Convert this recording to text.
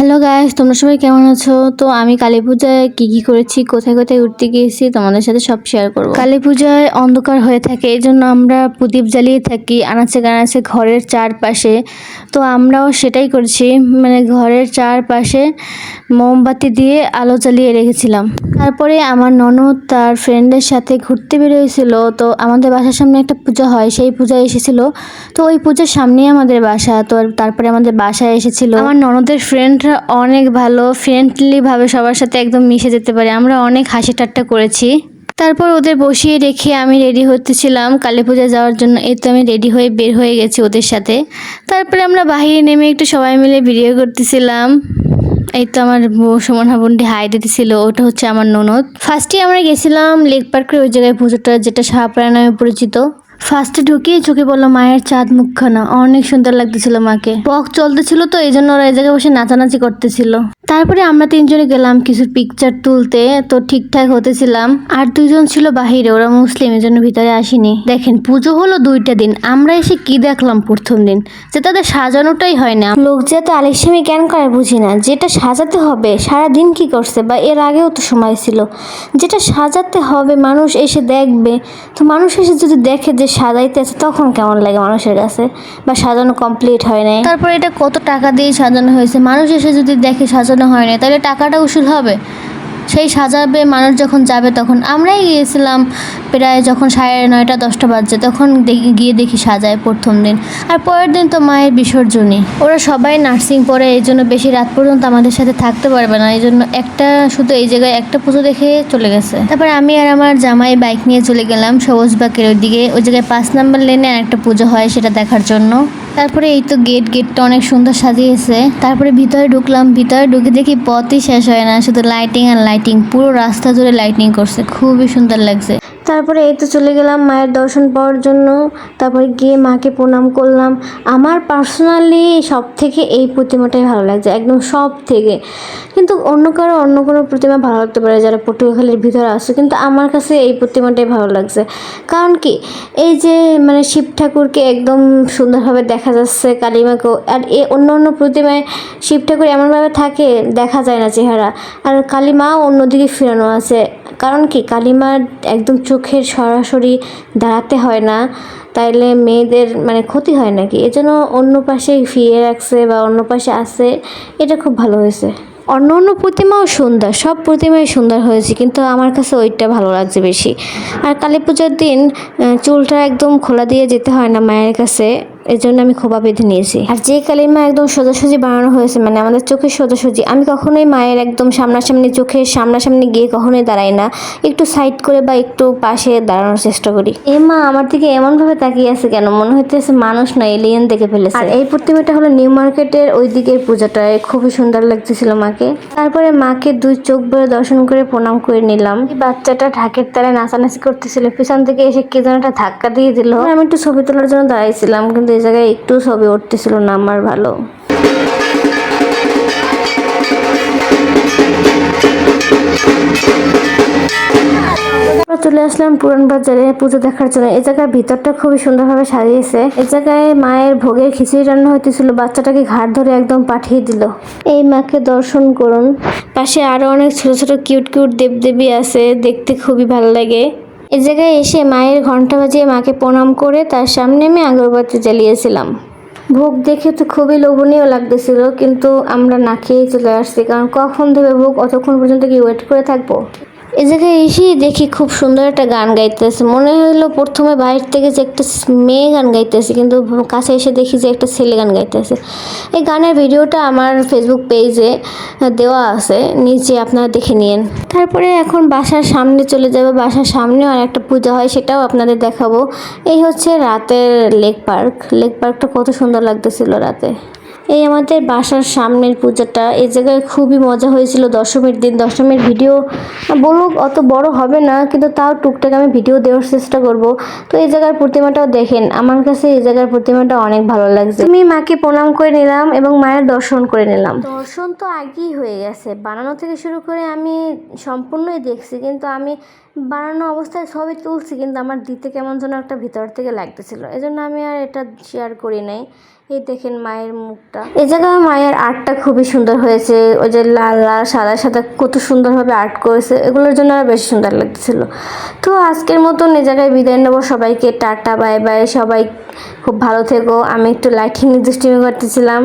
Hello guys তোমরা সবাই কেমন আছো? তো আমি কালী পূজায় কী কী করেছি, কোথায় কোথায় ঘুরতে গিয়েছি তোমাদের সাথে সব শেয়ার করব। কালী পূজায় অন্ধকার হয়ে থাকে, এই জন্য আমরা প্রদীপ জ্বালিয়ে থাকি আনাচে কানাচে ঘরের চারপাশে। তো আমরাও সেটাই করছি মানে ঘরের চারপাশে মোমবাতি দিয়ে আলো জ্বালিয়ে রেখেছিলাম। তারপরে আমার ননদ তার ফ্রেন্ডের সাথে ঘুরতে বেরিয়েছিল, তো আমাদের বাসার সামনে একটা পূজা হয়, সেই পূজায় এসেছিল। তো ওই পূজার সামনেই আমাদের বাসা, তো তারপরে আমাদের বাসায় এসেছিল। আমার ননদের ফ্রেন্ডরা অনেক ভালো ফ্রেন্ডলি ভাবে সবার সাথে একদম মিশে যেতে পারে। আমরা অনেক হাসি ঠাট্টা করেছি। তারপর ওদের বসিয়ে রেখে আমি রেডি হতেছিলাম কালী পূজা যাওয়ার জন্য এই তো আমি রেডি হয়ে বের হয়ে গেছি ওদের সাথে। তারপরে আমরা বাহিরে নেমে একটু সবাই মিলে ভিডিও করতেছিলাম। এই তো আমার সুমনা বোনটি হাই দিতেছিল, ওটা হচ্ছে আমার ননদ। ফার্স্টে আমরা গেছিলাম লেক পার্কের ওই জায়গায় পুজোটা, যেটা শাহপাড়া নামে পরিচিত। ফার্স্টে ঢুকিয়ে চোখে পড়ল মায়ের চাঁদ মুখখানা। অনেক সুন্দর লাগতেছিল মাকে। পক চলতেছিল তো এই জন্য ওরা এই জায়গায় বসে নাচানাচি করতেছিল। তারপরে আমরা তিনজনে গেলাম কিছু পিকচার তুলতে, তো ঠিকঠাক হতেছিলাম। আর দুজন ছিল বাহিরে, ওরা মুসলিম এই জন্য ভিতরে আসেনি। দেখেন, পুজো হলো দুইটা দিন। আমরা এসে কি দেখলাম প্রথম দিন? যে তাদের সাজানোটাই হয় না। লোক যে এত আলিস্বামী কেন করে বুঝি না। যেটা সাজাতে হবে সারা দিন কি করছে বা এর আগেও তো সময় ছিল। যেটা সাজাতে হবে, মানুষ এসে দেখবে। তো মানুষ এসে যদি দেখে যে সাজাইতেছে তখন কেমন লাগে মানুষের কাছে? বা সাজানো কমপ্লিট হয় নাই? তারপরে এটা কত টাকা দিয়ে সাজানো হয়েছে? মানুষ এসে যদি দেখে সাজানো হয় না তাহলে টাকাটা উসুল হবে। সেই সাজাবে, মানুষ যখন যাবে তখন আমরাই গিয়েছিলাম, প্রায় যখন সাড়ে নয়টা, দশটা বাজছে, তখন গিয়ে দেখি সাজায় প্রথম দিন। আর পরের দিন তো মায়ের বিসর্জনই। ওরা সবাই নার্সিং পড়ে, এই জন্য বেশি রাত পর্যন্ত আমাদের সাথে থাকতে পারবে না, এই জন্য একটা শুধু এই জায়গায় একটা পুজো দেখে চলে গেছে। তারপরে আমি আর আমার জামাই বাইক নিয়ে চলে গেলাম, সবুজ বাকের ওই দিকে ওই জায়গায় পাঁচ নাম্বার লেনে আর একটা পুজো হয় সেটা দেখার জন্য। তারপরে এই তো গেট গেটটা অনেক সুন্দর সাজিয়েছে। তারপরে ভিতরে ঢুকলাম, ভিতরে ঢুকে দেখি পথই শেষ হয় না, শুধু লাইটিং আর লাইটিং পুরো রাস্তা জুড়ে লাইটিং করছে, খুবই সুন্দর লাগছে। তারপরে এই তো চলে গেলাম মায়ের দর্শন পাওয়ার জন্য। তারপরে গিয়ে মাকে প্রণাম করলাম। আমার পার্সোনালি সব থেকে এই প্রতিমাটাই ভালো লাগছে, একদম সব থেকে কিন্তু অন্য কারও, অন্য কোনো প্রতিমা ভালো লাগতে পারে, যারা পটুয়াখালীর ভিতরে আছে। কিন্তু আমার কাছে এই প্রতিমাটাই ভালো লাগছে। কারণ কি, এই যে মানে শিব ঠাকুরকে একদম সুন্দরভাবে দেখা যাচ্ছে কালিমাকেও, আর এ অন্য অন্য প্রতিমায় শিব ঠাকুর এমনভাবে থাকে, দেখা যায় না চেহারা। আর কালিমাও অন্যদিকে ফিরানো আছে। কারণ কি? কালিমার একদম চোখের সরাসরি দাঁড়াতে হয় না। তাইলে মেয়েদের মানে ক্ষতি হয় নাকি? এজন্য অন্য পাশে ফিরে রাখছে বা অন্য পাশে আছে, এটা খুব ভালো হয়েছে। অন্য অন্য প্রতিমাও সুন্দর, সব প্রতিমাই সুন্দর হয়েছে, কিন্তু আমার কাছে ওইটা ভালো লাগছে বেশি। আর কালী পূজার দিন চুলটা একদম খোলা দিয়ে যেতে হয় না মায়ের কাছে। এই জন্য আমি খোপা বেঁধে নিয়েছি। আর যে কালিমা একদম সোজাসুজি বানানো হয়েছে মানে আমাদের চোখের সোজাসুজি আমি কখনোই মায়ের একদম সামনাসামনি চোখের সামনাসামনি গিয়ে কখনোই দাঁড়াই না। একটু সাইড করে বা একটু পাশে দাঁড়ানোর চেষ্টা করি। এ মা আমার দিকে এমনভাবে তাকিয়ে আছে কেন? মনে হইতেছে মানুষ না এলিয়েন দেখে ফেলেছে। আর এই প্রতিমাটা হলো নিউ মার্কেটের ওই দিকের পূজাটায় খুবই সুন্দর লাগতেছিল মাকে। তারপরে মাকে দুই চোখ ভরে দর্শন করে প্রণাম করে নিলাম। বাচ্চাটা ঢাকের তালে নাচানাচি করতেছিল পিছন থেকে এসে কে যেন একটা ধাক্কা দিয়ে দিল। আমি একটু ছবি তোলার জন্য দাঁড়াইছিলাম কিন্তু জায়গায় একটু ছবি উঠতেছিল না, আমার ভালো। চলে আসলাম পুরান বাজারে পুজো দেখার জন্য। এই জায়গার ভিতরটা খুবই সুন্দরভাবে সাজিয়েছে। এই জায়গায় মায়ের ভোগের খিচুড়ি রান্না হইতেছিল, বাচ্চাটাকে ঘাট ধরে একদম পাঠিয়ে দিল। এই মাকে দর্শন করুন। পাশে আরও অনেক ছোট ছোট কিউট কিউট দেবদেবী আছে, দেখতে খুবই ভালো লাগে। এই জায়গায় এসে মায়ের ঘণ্টা বাজিয়ে মাকে প্রণাম করে তার সামনে আমি আগরবাতি জ্বালিয়েছিলাম। ভোগ দেখে তো খুবই লোভনীয় লাগতেছিল, কিন্তু আমরা না খেয়েই চলে আসছি, কারণ কখন ধরে ভোগ, অতক্ষণ পর্যন্ত কি ওয়েট করে থাকব? এই জায়গায় এসেই দেখি খুব সুন্দর একটা গান গাইতেছে। মনে হলো প্রথমে বাইরে থেকে যে একটা মেয়ে গান গাইতেছে, কিন্তু কাছে এসে দেখি যে একটা ছেলে গান গাইতেছে। এই গানের ভিডিওটা আমার ফেসবুক পেজে দেওয়া আছে, নিচে আপনারা দেখে নিন তারপরে এখন বাসার সামনে চলে যাবে। বাসার সামনেও আর একটা পূজা হয়, সেটাও আপনাদের দেখাবো। এই হচ্ছে রাতের লেক পার্ক। লেক পার্কটা কত সুন্দর লাগতেছিল রাতে। এই আমাদের বাসার সামনের পূজাটা, এই জায়গায় খুবই মজা হয়েছিল দশমীর দিন। দশমীর ভিডিও বলুক, অত বড় হবে না, কিন্তু তাও টুকটাক আমি ভিডিও দেওয়ার চেষ্টা করব। তো এই জায়গার প্রতিমাটাও দেখেন, আমার কাছে এই জায়গার প্রতিমাটা অনেক ভালো লাগছে। আমি মাকে প্রণাম করে নিলাম এবং মায়ের দর্শন করে নিলাম। দর্শন তো আগেই হয়ে গেছে। বানানো থেকে শুরু করে আমি সম্পূর্ণই দেখছি, কিন্তু আমি বানানো অবস্থায় ছবি তুলছি, কিন্তু আমার দিতে কেমন যেন একটা ভিতর থেকে লাগতেছিল। এই জন্য আমি আর এটা শেয়ার করি নাই। এই দেখেন মায়ের মুখটা। এই জায়গায় মায়ের আর্টটা খুবই সুন্দর হয়েছে। ওই যে লাল লাল, সাদা সাদা কত সুন্দরভাবে আর্ট করেছে। এগুলোর জন্য আরও বেশি সুন্দর লাগতেছিল। তো আজকের মতন এই জায়গায় বিদায় নেব। সবাইকে টাটা, বাই বাই। সবাই খুব ভালো থেকো। আমি একটু লাইটিং দৃষ্টি করতেছিলাম।